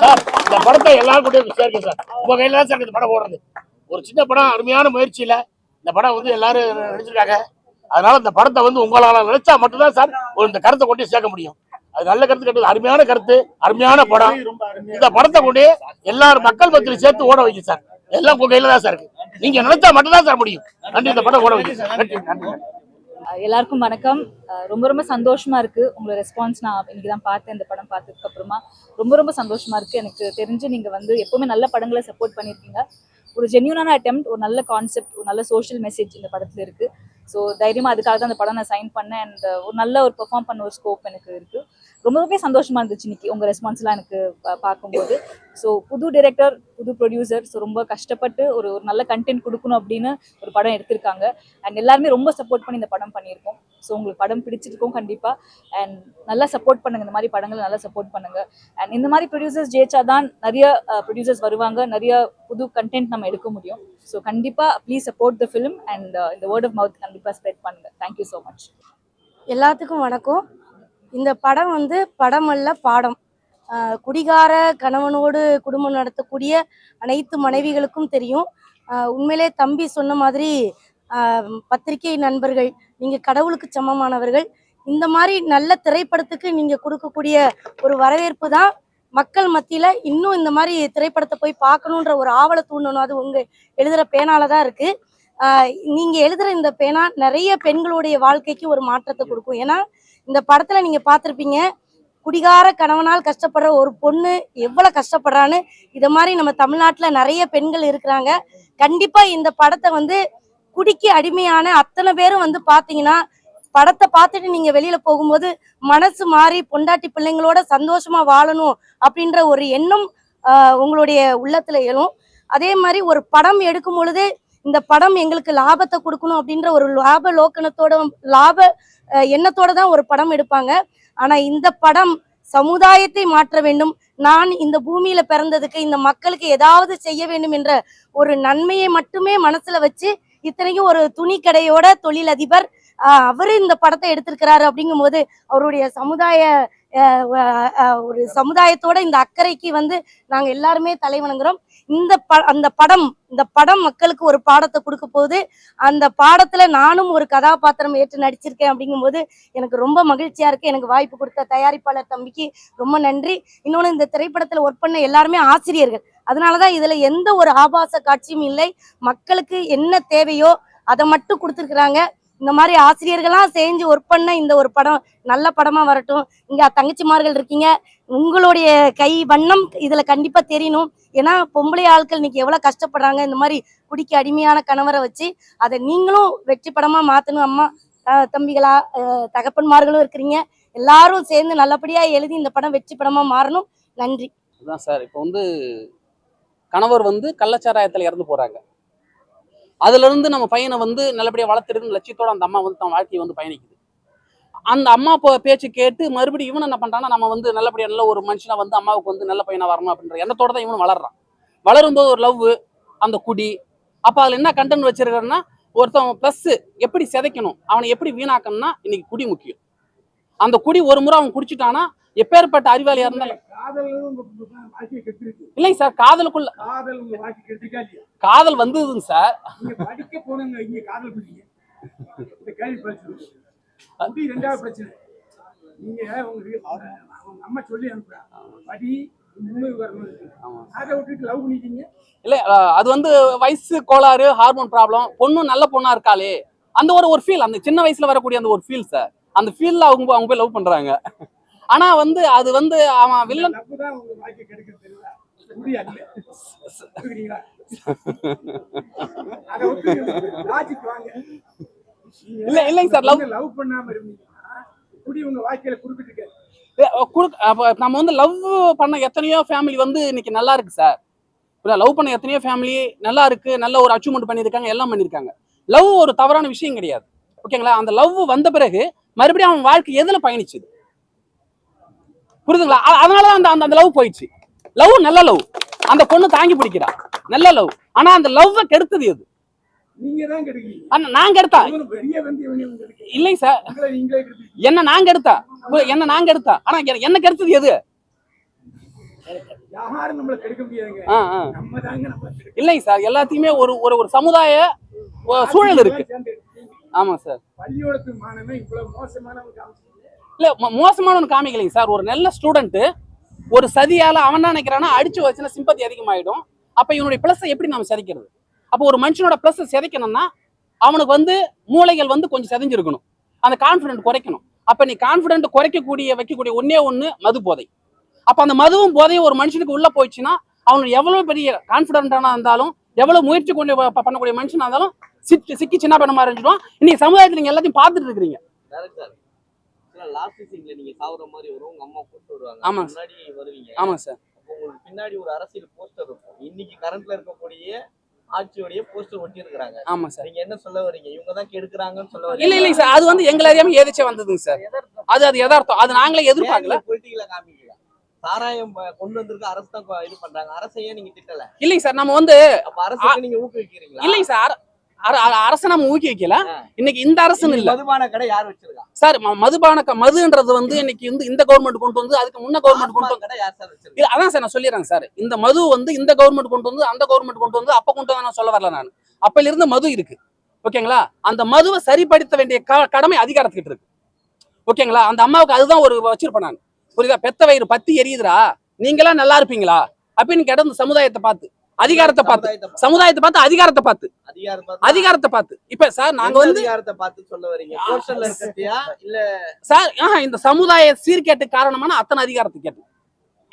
Sir இந்த படத்தை எல்லாரும் கூட சேர்க்க சார். உங்க கையில தான் சார் இந்த படம் ஓடுறது. ஒரு சின்ன படம் அருமையான முயற்சியில இந்த படம் வந்து எல்லாரும் நடிச்சிருக்காங்க. அதனால இந்த படத்தை வந்து உங்களால நினைச்சா மட்டும்தான் சார் ஒரு இந்த கருத்தை கொண்டு சேர்க்க முடியும். அது நல்ல கருத்து கேட்டது அருமையான கருத்து அருமையான படம். இந்த படத்தை கொண்டு எல்லாரும் மக்கள் மத்தியில் சேர்த்து ஓட வைக்க சார். எல்லாம் உங்க கையில தான் சார் இருக்கு. நீங்க நினைச்சா மட்டும்தான் சார் முடியும். நன்றி இந்த படம் ஓட வைக்க சார் நன்றி நன்றி. எல்லாருக்கும் வணக்கம். ரொம்ப ரொம்ப சந்தோஷமா இருக்கு உங்களோட ரெஸ்பான்ஸ் நான் இன்னைக்கு தான் பார்த்தேன். இந்த படம் பார்த்ததுக்கு அப்புறமா ரொம்ப ரொம்ப சந்தோஷமா இருக்கு. எனக்கு தெரிஞ்சு நீங்க வந்து எப்பவுமே நல்ல படங்களை சப்போர்ட் பண்ணியிருக்கீங்க. ஒரு ஜென்யூனான அட்டெம்ட் ஒரு நல்ல கான்செப்ட் ஒரு நல்ல சோஷியல் மெசேஜ் இந்த படத்துல இருக்கு. ஸோ தைரியமா அதுக்காக தான் அந்த படம் நான் சைன் பண்ணேன். அண்ட் ஒரு நல்ல ஒரு பெர்ஃபார்ம் பண்ண ஒரு ஸ்கோப் எனக்கு இருக்கு. ரொம்பவே சந்தோஷமா இருந்துச்சு இன்னைக்கு உங்க ரெஸ்பான்ஸ்லாம் எனக்கு பார்க்கும்போது. ஸோ புது டைரக்டர் புது ப்ரொடியூசர் ஸோ ரொம்ப கஷ்டப்பட்டு ஒரு ஒரு நல்ல கண்டென்ட் கொடுக்கணும் அப்படின்னு ஒரு படம் எடுத்திருக்காங்க. அண்ட் எல்லாருமே ரொம்ப சப்போர்ட் பண்ணி இந்த படம் பண்ணியிருக்கோம். ஸோ உங்களுக்கு படம் பிடிச்சிருக்கும் கண்டிப்பாக அண்ட் நல்லா சப்போர்ட் பண்ணுங்க. இந்த மாதிரி படங்களை நல்லா சப்போர்ட் பண்ணுங்க. அண்ட் இந்த மாதிரி ப்ரொடியூசர்ஸ் ஜெயிச்சா தான் நிறைய ப்ரொடியூசர்ஸ் வருவாங்க. நிறைய புது கண்டென்ட் நம்ம எடுக்க முடியும். ஸோ கண்டிப்பாக please support the film and இந்த வேர்ட் ஆஃப் மவுத் கண்டிப்பாக ஸ்ப்ரெட் பண்ணுங்க. தேங்க்யூ ஸோ மச் எல்லாத்துக்கும் வணக்கம். இந்த படம் வந்து படம். அல்ல பாடம் குடிகார கணவனோடு குடும்பம் நடத்தக்கூடிய அனைத்து மனைவிகளுக்கும் தெரியும். உண்மையிலே தம்பி சொன்ன மாதிரி பத்திரிகை நண்பர்கள் நீங்கள் கடவுளுக்கு சமமானவர்கள். இந்த மாதிரி நல்ல திரைப்படத்துக்கு நீங்கள் கொடுக்கக்கூடிய ஒரு வரவேற்பு தான் மக்கள் மத்தியில் இன்னும் இந்த மாதிரி திரைப்படத்தை போய் பார்க்கணுன்ற ஒரு ஆவலை தூண்டணும். அது உங்கள் எழுதுகிற பேனால தான் இருக்குது நீங்கள் எழுதுகிற இந்த பேனா நிறைய பெண்களுடைய வாழ்க்கைக்கு ஒரு மாற்றத்தை கொடுக்கும். ஏன்னா இந்த படத்துல நீங்க பார்த்துருப்பீங்க குடிகார கணவனால் கஷ்டப்படுற ஒரு பொண்ணு எவ்வளவு கஷ்டப்படுறான்னு. இதை மாதிரி நம்ம தமிழ்நாட்டுல நிறைய பெண்கள் இருக்கிறாங்க. கண்டிப்பா இந்த படத்தை வந்து குடிக்கு அடிமையான அத்தனை பேரும் வந்து பாத்தீங்கன்னா படத்தை பார்த்துட்டு நீங்க வெளியில போகும்போது மனசு மாறி பொண்டாட்டி பிள்ளைங்களோட சந்தோஷமா வாழணும் அப்படின்ற ஒரு எண்ணம் உங்களுடைய உள்ளத்துல எழும். அதே மாதிரி ஒரு படம் எடுக்கும் பொழுது இந்த படம் எங்களுக்கு லாபத்தை கொடுக்கணும் அப்படின்ற ஒரு லாப லோக்கணத்தோட லாப எண்ணத்தோட தான் ஒரு படம் எடுப்பாங்க. ஆனா இந்த படம் சமுதாயத்தை மாற்ற வேண்டும். நான் இந்த பூமியில பிறந்ததுக்கு இந்த மக்களுக்கு ஏதாவது செய்ய வேண்டும் என்ற ஒரு நன்மையை மட்டுமே மனசுல வச்சு இத்தனைக்கும் ஒரு துணி கடையோட தொழிலதிபர் அவரு இந்த படத்தை எடுத்திருக்கிறாரு அப்படிங்கும்போது அவருடைய சமுதாய ஒரு சமுதாயத்தோட இந்த அக்கறைக்கு வந்து நாங்க எல்லாருமே தலைவணங்குறோம் இந்த ப அந்த படம் இந்த படம் மக்களுக்கு ஒரு பாடத்தை கொடுக்க போகுது. அந்த பாடத்துல நானும் ஒரு கதாபாத்திரம் ஏற்று நடிச்சிருக்கேன் அப்படிங்கும்போது எனக்கு ரொம்ப மகிழ்ச்சியா இருக்கு. எனக்கு வாய்ப்பு கொடுத்த தயாரிப்பாளர் தம்பிக்கு ரொம்ப நன்றி. இன்னொன்று இந்த திரைப்படத்தில் ஒர்க் பண்ண எல்லாருமே ஆசிரியர்கள். அதனாலதான் இதுல எந்த ஒரு ஆபாச காட்சியும் இல்லை. மக்களுக்கு என்ன தேவையோ அதை மட்டும் கொடுத்துருக்குறாங்க. இந்த மாதிரி ஆசிரியர்களாம் செஞ்சு ஒர்க் பண்ண இந்த ஒரு படம் நல்ல படமா வரட்டும். இங்க தங்கச்சிமார்கள் இருக்கீங்க. உங்களுடைய கை வண்ணம் இதுல கண்டிப்பா தெரியணும். ஏன்னா பொம்பளை ஆட்கள் இன்னைக்கு எவ்வளவு கஷ்டப்படுறாங்க. இந்த மாதிரி குடிக்க அடிமையான கணவரை வச்சு அதை நீங்களும் வெற்றி படமா மாத்தணும். அம்மா த- தம்பிகளா தகப்பன்மார்களும் இருக்கிறீங்க. எல்லாரும் சேர்ந்து நல்லபடியா எழுதி இந்த படம் வெற்றி படமா மாறணும். நன்றி. அதுதான் சார் இப்போ வந்து கணவர் வந்து கள்ளச்சாராயத்தில் இறந்து போறாங்க. அதுலேருந்து நம்ம பையனை வந்து நல்லபடியாக வளர்த்துருக்குன்னு லட்சியத்தோட அந்த அம்மா வந்து தன் வாழ்க்கையை வந்து பயணிக்குது. அந்த அம்மா போ பேச்சு கேட்டு மறுபடியும் இவன் என்ன பண்ணுறான்னா நம்ம வந்து நல்லபடியாக நல்ல ஒரு மனுஷனாக வந்து அம்மாவுக்கு வந்து நல்ல பையனாக வரணும் அப்படின்ற எண்ணத்தோட தான் இவன் வளர்றான். வளரும்போது ஒரு லவ் அந்த குடி. அப்போ அதில் என்ன கண்டென்ட் வச்சிருக்காருன்னா ஒருத்தன் ப்ளஸ்ஸு எப்படி சிதைக்கணும் அவனை எப்படி வீணாக்கணும்னா இன்னைக்கு குடி முக்கியம். அந்த குடி ஒரு முறை அவன் குடிச்சிட்டானா எப்பேற்பட்ட அறிவாளியா இருந்தாலும். இல்லைங்க சார் காதலுக்குள்ள காதல் வந்ததுங்க சார். ரெண்டாவது பிரச்சனை. நீங்க உங்க அம்மா சொல்லி அனுப்புறா. படி. அதை இல்ல அது வந்து வயசு கோளாறு ஹார்மோன் ப்ராப்ளம் பொண்ணும் நல்ல பொண்ணா இருக்காளே. அந்த ஒரு ஒரு ஃபீல் அந்த சின்ன வயசுல வரக்கூடிய அந்த ஒரு ஃபீல் சார். அந்த ஃபீல்ல அவங்க அவங்க போய் லவ் பண்றாங்க. ஆனா வந்து அது வந்து அவன் வில்லன் இல்ல இல்லைங்க சார் லவ் லவ் பண்ணாம நம்ம வந்து லவ் பண்ண எத்தனையோ ஃபேமிலி வந்து இன்னைக்கு நல்லா இருக்கு சார். லவ் பண்ண எத்தனையோ ஃபேமிலி நல்லா இருக்கு நல்ல ஒரு அச்சீவ்மெண்ட் பண்ணியிருக்காங்க எல்லாம் பண்ணியிருக்காங்க. லவ் ஒரு தவறான விஷயம் கிடையாது. ஓகேங்களா? அந்த லவ் வந்த பிறகு மறுபடியும் அவன் வாழ்க்கை எதுல பயணிச்சுது? புரியுதுங்களா? அதனாலதான் அந்த அந்த- லவ் போயிடுச்சு. லவ் நல்ல லவ் அந்த பொண்ணு தாங்கி பிடிக்கிறா. நல்ல லவ் ஆனா அந்த லவ் கெடுத்தது எது? நீங்க கெடுக்கீங்க. இல்லைங்க சார். என்ன நான் கெடுத்தா? என்ன நான் கெடுத்தா? ஆனா என்ன- கெடுத்தது எது? இல்லைங்க சார். எல்லாத்தையுமே ஒரு ஒரு ஒரு சமுதாய சூழல் இருக்கு. ஆமா சார். பள்ளியோடத்து மாணவன் இவ்வளவு காமிச்சிருக்கீங்க. இல்லை மோசமானவனு காமிக்கலைங்க சார். ஒரு நல்ல ஸ்டூடெண்ட்டு ஒரு சதியால் அவன் என்ன நினைக்கிறான்னா அடிச்சு வச்சுன்னா சிம்பத்தி அதிகமாகிடும் அப்போ இவனுடைய ப்ளஸ்ஸை எப்படி நம்ம சிதைக்கிறது? அப்போ ஒரு மனுஷனோட ப்ளஸ்ஸை சிதைக்கணும்னா அவனுக்கு வந்து மூளைகள் வந்து கொஞ்சம் சிதைஞ்சிருக்கணும். அந்த கான்ஃபிடென்ட் குறைக்கணும். அப்போ நீ கான்ஃபிடென்ட் குறைக்கக்கூடிய வைக்கக்கூடிய ஒன்னே ஒன்று மது போதை. அப்போ அந்த மதுவும் போதையும் ஒரு மனுஷனுக்கு உள்ளே போயிடுச்சுன்னா அவன் எவ்வளோ பெரிய கான்ஃபிடென்ட்டாக இருந்தாலும் எவ்வளோ முயற்சி கொண்டு பண்ணக்கூடிய மனுஷனாக இருந்தாலும் சிக்கி சிக்கி சின்ன பண்ண மாதிரி இருந்துடும் இன்னைக்கு சமுதாயத்தில் நீங்கள் எல்லாத்தையும் பார்த்துட்டு இருக்கிறீங்க. டேரக்டர் லாஸ்ட் சீன்ல நீங்க சாவுற மாதிரி வரும். உங்க அம்மா கூட்டு வருவாங்க. ஆமா. முன்னாடி வருவீங்க. ஆமா சார் அப்போ உங்களுக்கு பின்னாடி ஒரு அரசியல் போஸ்டர் இருக்கும். இன்னைக்கு கரண்ட்ல இருக்கக்கூடிய ஆட்சியோடைய போஸ்டர் ஒட்டி இருக்கிறாங்க ஆமா சார் நீங்க என்ன சொல்ல வரீங்க? இவங்க தான் கெடுக்குறாங்கன்னு சொல்ல வரீங்க. இல்ல இல்லைங்க சார் அது வந்து எங்களை அறியாம ஏதாச்சும் வந்ததுங்க சார் அது அது யதார்த்தம் அது நாங்களே எதிர்பார்க்கல. பொலிட்டிக்கல காமிக்கல? சாராயம் கொண்டு வந்திருக்க அரசு தான் இது பண்றாங்க. அரசையே நீங்க திட்டல. இல்லைங்க சார் நம்ம வந்து அப்ப அரசுக்கு நீங்க ஊக்குவிக்கிறீங்களா? இல்லைங்க சார் அரசை நம்ம ஊக்குவிக்கல. இன்னைக்கு இந்த அரசுன்னு இல்ல. மதுபான கடை யார் வச்சிருக்கா? சார் மதுபான மதுன்றது வந்து இன்னைக்கு இந்த கவர்மெண்ட் கொண்டு வந்து அதுக்கு முன்ன கவர்மெண்ட் கொண்டு வந்து கடை யார் இல்ல அதான் சார் நான் சொல்லிடுறேன் சார். இந்த மது வந்து இந்த கவர்மெண்ட் கொண்டு வந்து அந்த கவர்மெண்ட் கொண்டு வந்து அப்ப கொண்டு வந்து நான் சொல்ல வரல நான். அப்பல இருந்து மது இருக்கு. ஓகேங்களா? அந்த மதுவை சரிப்படுத்த வேண்டிய கடமை அதிகாரத்துக்கிட்ட இருக்கு. ஓகேங்களா? அந்த அம்மாவுக்கு அதுதான் ஒரு வச்சிருப்பேன் நான். புரியுதா? பெத்த வயிறு பத்தி எரியுதுடா. நீங்களா நல்லா இருப்பீங்களா? அப்படின்னு கிடந்த சமுதாயத்தை பார்த்து. அதிகாரத்தை பார்த்து. சமுதாயத்தை பார்த்து. அதிகாரத்தை பார்த்து. அதிகாரத்தை பார்த்து. இப்ப சார் நாங்க வந்து சார் இந்த சமுதாய சீர்கேட்டு காரணமான அத்தனை அதிகாரத்தை கேட்டு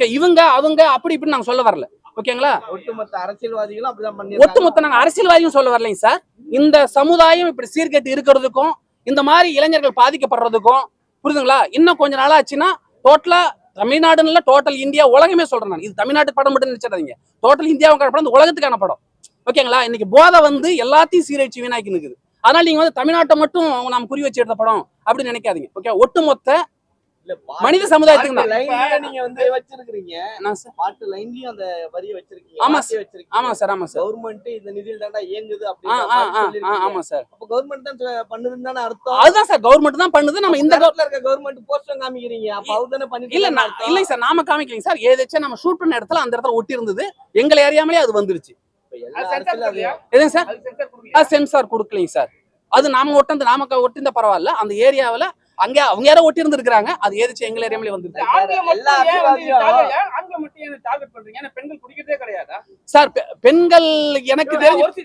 இவங்க அவங்க அப்படி இப்படி நாங்க சொல்ல வரல. ஓகேங்களா ஒட்டுமொத்த அரசியல்வாதிகளும் அப்படிதான் ஒட்டுமொத்த நாங்க அரசியல்வாதியும் சொல்ல வரலைங்க சார் இந்த சமுதாயம் இப்படி சீர்கேட்டு இருக்கிறதுக்கும் இந்த மாதிரி இளைஞர்கள் பாதிக்கப்படுறதுக்கும் புரியுதுங்களா? இன்னும் கொஞ்ச நாள் ஆச்சுன்னா டோட்டலா தமிழ்நாடுன்னு டோட்டல் இந்தியா உலகமே சொல்றேன் நான். இது தமிழ்நாட்டு படம் மட்டும் நினைச்சிடாதீங்க. டோட்டல் இந்தியாவுக்கான படம் இந்த உலகத்துக்கான படம். ஓகேங்களா இன்னைக்கு போதை வந்து எல்லாத்தையும் சீரழிச்சு வீணாக்கி நிற்குது அதனால நீங்க வந்து தமிழ்நாட்டை மட்டும் நாம குறி வச்சு எடுத்த படம் அப்படின்னு நினைக்காதீங்க. ஓகே ஒட்டுமொத்த மனித சமுதாயத்துக்கு தான். நீங்க வந்து வச்சிருக்கீங்க சார். பாட்டு லைன்லயும் அந்த வரிய வச்சிருக்கீங்க ஆமா வார்த்தையை வச்சிருக்கீங்க. ஆமா சார் ஆமா சார். கவர்மெண்ட் இந்த நிதியில் தாண்டா இயங்குது அப்படின்னு ஆ ஆ ஆ, ஆமா சார். அப்ப கவர்மெண்ட் தான் பண்ணுதுன்னு தானே அர்த்தம். அதுதான் சார் கவர்மெண்ட் தான் பண்ணுது நம்ம இந்த இடத்துல இருக்க கவர்மெண்ட் போஸ்டர் காமிக்கிறீங்க. அப்ப அவர் தானே பண்ணிட்டு இல்ல. இல்லைங்க சார் நாம காமிக்கலைங்க சார். ஏதாச்சும் நம்ம ஷூட் பண்ண இடத்துல அந்த இடத்துல ஒட்டி இருந்தது. எங்களை அறியாமலே அது வந்துருச்சு. எதுங்க சார்? அது சென்சார் கொடுக்கலைங்க சார். அது நாம ஒட்டந்து நாம ஒட்டிருந்தா பரவாயில்ல. அந்த ஏரியாவுல அங்க அவங்க யாரோ ஒட்டி இருந்திருக்காங்க அது ஏதாச்சும் எங்களை அறியாமலே வந்துருச்சு எல்லா அரசியல்வாதியும் ஆண்களை மட்டும் ஏன் டார்கெட் பண்றீங்க? ஏன்னா பெண்கள் குடிக்கிறதே கிடையாதா? சார் பெண்கள் எனக்கு தெரிஞ்சு வாங்கி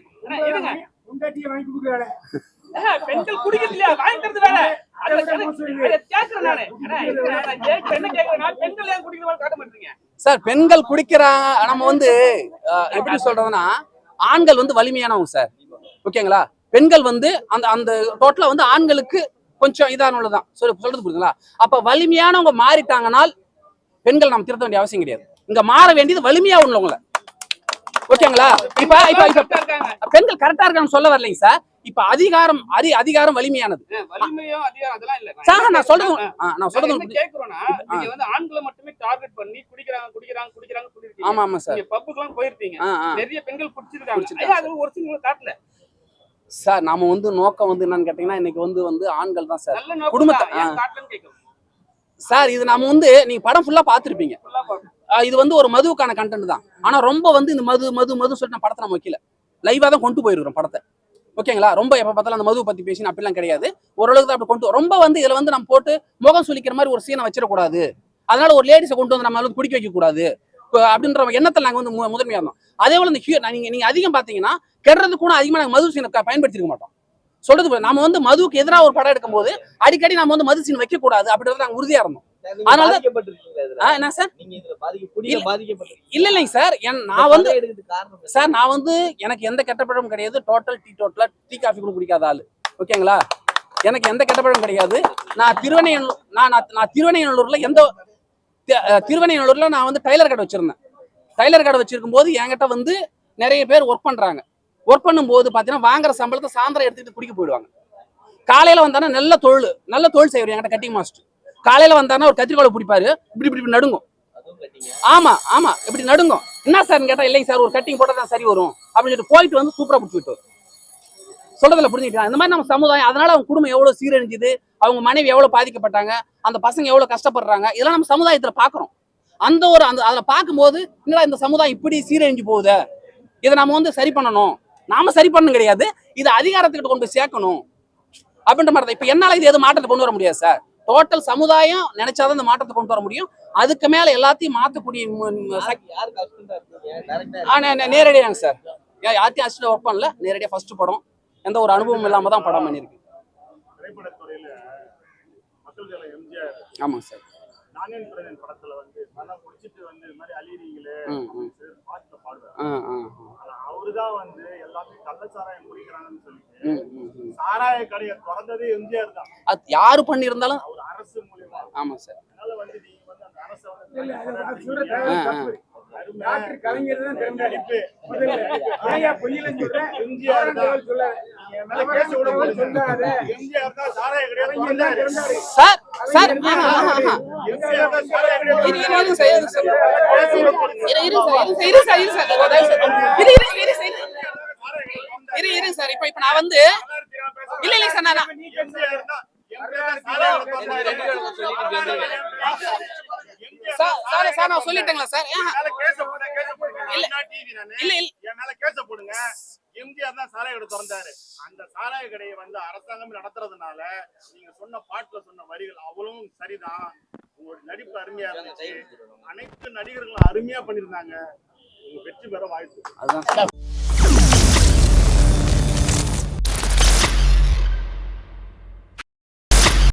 பெண்கள் குடிக்கிறது இல்லையா? வாங்கிக்கிறது வேற அதை அதை- அதை கேட்கிறேன் நானு. அண்ணா, இருங்க, நான் கேட்கிறேன், என்ன கேட்கிறேன்னா பெண்கள் ஏன் குடிக்கிறது காட்ட மாட்டீங்க? சார் பெண்கள் குடிக்கிறாங்க நம்ம வந்து எப்படி சொல்றதுன்னா ஆண்கள் வந்து வலிமையானவங்க சார். ஓகேங்களா? பெண்கள் வந்து அந்த அந்த டோட்டலா வந்து ஆண்களுக்கு கொஞ்சம் இதானதான் சொல்ல சொல்றது புரியுதுங்களா? அப்ப வலிமையானவங்க மாறிட்டாங்கனால் பெண்கள் நாம் திருத்த வேண்டிய அவசியம் கிடையாது. இங்க மாற வேண்டியது வலிமையா உள்ளவங்கள. ஓகேங்களா? இப்ப இப்ப இப்ப கரெக்டா இருக்காங்க பெண்கள் கரெக்டா இருக்கான்னு சொல்ல வரலைங்க சார். இப்ப அதிகாரம் அதி அதிகாரம் வலிமையானது. சார் நான் சொல்றது நான் சொல்றது ஆண்களை மட்டுமே டார்கெட் பண்ணி குடிக்கிறாங்க குடிக்கிறாங்க குடிக்கிறாங்க ஆமா ஆமா சார். போயிருப்பீங்க. ஆ ஆ. நிறைய பெண்கள் குடிச்சிருக்காங்க. ஒரு சில காட்டல சார் நாம வந்து நோக்கம் வந்து என்னன்னு கேட்டீங்கன்னா இன்னைக்கு வந்து வந்து ஆண்கள் தான் சார். குடும்பத்தை- சார் இது நாம வந்து நீங்க படம் ஃபுல்லா பாத்திருப்பீங்க இது வந்து ஒரு மதுவுக்கான கண்டென்ட் தான். ஆனா ரொம்ப வந்து இந்த மது மது மது சொல்லிட்டு நான் படத்தை நம்ம வைக்கல. லைவா தான் கொண்டு போயிருக்கிறோம் படத்தை. ஓகேங்களா? ரொம்ப எப்ப பார்த்தாலும் அந்த மதுவை பத்தி பேசி அப்படிலாம் கிடையாது. ஓரளவுக்கு தான் அப்படி கொண்டு ரொம்ப வந்து இதுல வந்து நம்ம போட்டு முகம் சுளிக்கிற மாதிரி ஒரு சீனை வச்சிடக்கூடாது. அதனால ஒரு லேடிஸை கொண்டு வந்து நம்ம வந்து குடிக்க வைக்க கூடாது இப்ப அப்படின்ற எண்ணத்தில் நாங்க வந்து மு- முதன்மையா இருந்தோம். அதே போல இந்த ஹியூ நீங்க நீங்க அதிகம் பாத்தீங்கன்னா கெடுறது கூட அதிகமா நாங்க மது சீனை பயன்படுத்திருக்க மாட்டோம். சொல்றது. நாம வந்து மதுவுக்கு எதிராக ஒரு படம் எடுக்கும்போது அடிக்கடி நம்ம வந்து மது சீன் வைக்க கூடாது அப்படின்றத நாங்க உறுதியா இருந்தோம். அதனால என்ன சார்? இல்ல. இல்லைங்க சார். நான் வந்து? சார் நான் வந்து எனக்கு எந்த கெட்ட பழமும் கிடையாது. டோட்டல் டீ டோட்டலா டீ காஃபி கூட குடிக்காத ஆளு. ஓகேங்களா? எனக்கு எந்த கெட்ட பழமும் கிடையாது. நான் திருவனையநல்லூர் நான் நான் திருவனையநல்லூர்ல எந்த தி- நான் வந்து டைலர் கடை வச்சிருந்தேன். டைலர் கடை வச்சிருக்கும் போது என்கிட்ட வந்து நிறைய பேர் ஒர்க் பண்ணுறாங்க ஒர்க் பண்ணும்போது பார்த்தீங்கன்னா வாங்குற சம்பளத்தை சாயந்தரம் எடுத்துக்கிட்டு குடிக்க போயிடுவாங்க. காலையில் வந்தானா நல்ல தொழில் நல்ல தொழில் செய்வார் என்கிட்ட கட்டிங் மாஸ்டர் காலையில் வந்தானா ஒரு கத்திரிக்கோலை பிடிப்பாரு இப்படி இப்படி இப்படி நடுங்கும். ஆமாம் ஆமாம் ஆமா ஆமா இப்படி நடுங்கும். என்ன சார் கேட்டால் இல்லைங்க சார் ஒரு கட்டிங் போட்டால் தான் சரி வரும். அப்படின்னு சொல்லிட்டு போயிட்டு வந்து சூப்பராக பிடிச்சி விட்டு சொல்றதுல புரிஞ்சுக்கிட்டா இந்த மாதிரி நம்ம சமுதாயம் அதனால அவங்க குடும்பம் எவ்வளவு சீரழிஞ்சுது அவங்க மனைவி எவ்வளவு பாதிக்கப்பட்டாங்க அந்த பசங்க எவ்வளவு கஷ்டப்படுறாங்க இதெல்லாம் நம்ம சமுதாயத்துல பாக்குறோம். அந்த ஒரு அந்த அதில் பார்க்கும்போது என்னடா இந்த சமுதாயம் இப்படி சீரழிஞ்சு போகுதே? இதை நம்ம வந்து சரி பண்ணணும். நாம சரி பண்ணணும் கிடையாது. இதை அதிகாரத்துக்கிட்ட கொண்டு போய் சேர்க்கணும். அப்படின்ற மாதிரி இப்போ என்னால் இது எதுவும் மாற்றத்தை கொண்டு வர முடியாது சார் டோட்டல் சமுதாயம் நினைச்சாதான் இந்த மாற்றத்தை கொண்டு வர முடியும். அதுக்கு மேல எல்லாத்தையும் மாற்றக்கூடிய நேரடியாங்க சார் யார்த்தையும் அசிஸ்டன்ட் ஒர்க் பண்ணல. நேரடியாக ஃபர்ஸ்ட் படம். எந்த ஒரு அனுபவம் இல்லாம தான் படம் பண்ணியிருக்கு. ஆமாங்க சார். படத்துல வந்து நல்லா குடிச்சிட்டு வந்து இது மாதிரி அழியறீங்களே ஆ ஆனா அவருதான் வந்து எல்லாத்தையும் கள்ளச்சாராயம் குடிக்கிறாங்கன்னு சொல்லிட்டு சாராய கடையை திறந்ததே எம்ஜிஆர் தான். அது யாரு பண்ணியிருந்தாலும் அவர் அரசு மூலியமா. ஆமாம் சார். அதனால வந்து நீங்க வந்து அந்த அரசை வந்து டாக்டர் கலைஞர் தான் திறந்தாரு. நடிப்பு. முதல்ல. ஏன்யா பொய்யிலன்னு சொல்ற? எம்ஜிஆர் தான் சொல்லாத. என் மேல கேஸ் விட போகுது. சொல்லாத. எம்ஜிஆர் தான் சாராய கடையை கலைஞர் தான் திறந்தாரு. திறந்தாரு. சார் சார் ஆஹா, ஆஹா, ஆஹா. எம்ஜிஆர் தான் சாராய கடையை இரு, இரு, சார். இரு, இரு. இப்ப இப்ப நான் வந்து இல்ல இல்ல சார் நான் சார் சார் நான் சொல்லிட்டேங்களா சார். இல்ல. இல்ல இல்ல. என் மேல கேஸ போடுங்க. எம்ஜிஆர் தான் சாராய கடை திறந்தாரு. அந்த சாராய கடையை வந்து அரசாங்கம் நடத்துறதுனால நீங்க சொன்ன பாட்டுல சொன்ன வரிகள் அவ்வளவும் சரிதான். உங்களுடைய நடிப்பு அருமையா இருந்துச்சு. அனைத்து நடிகர்களும் அருமையா பண்ணிருந்தாங்க உங்க வெற்றி பெற வாழ்த்து அதுதான்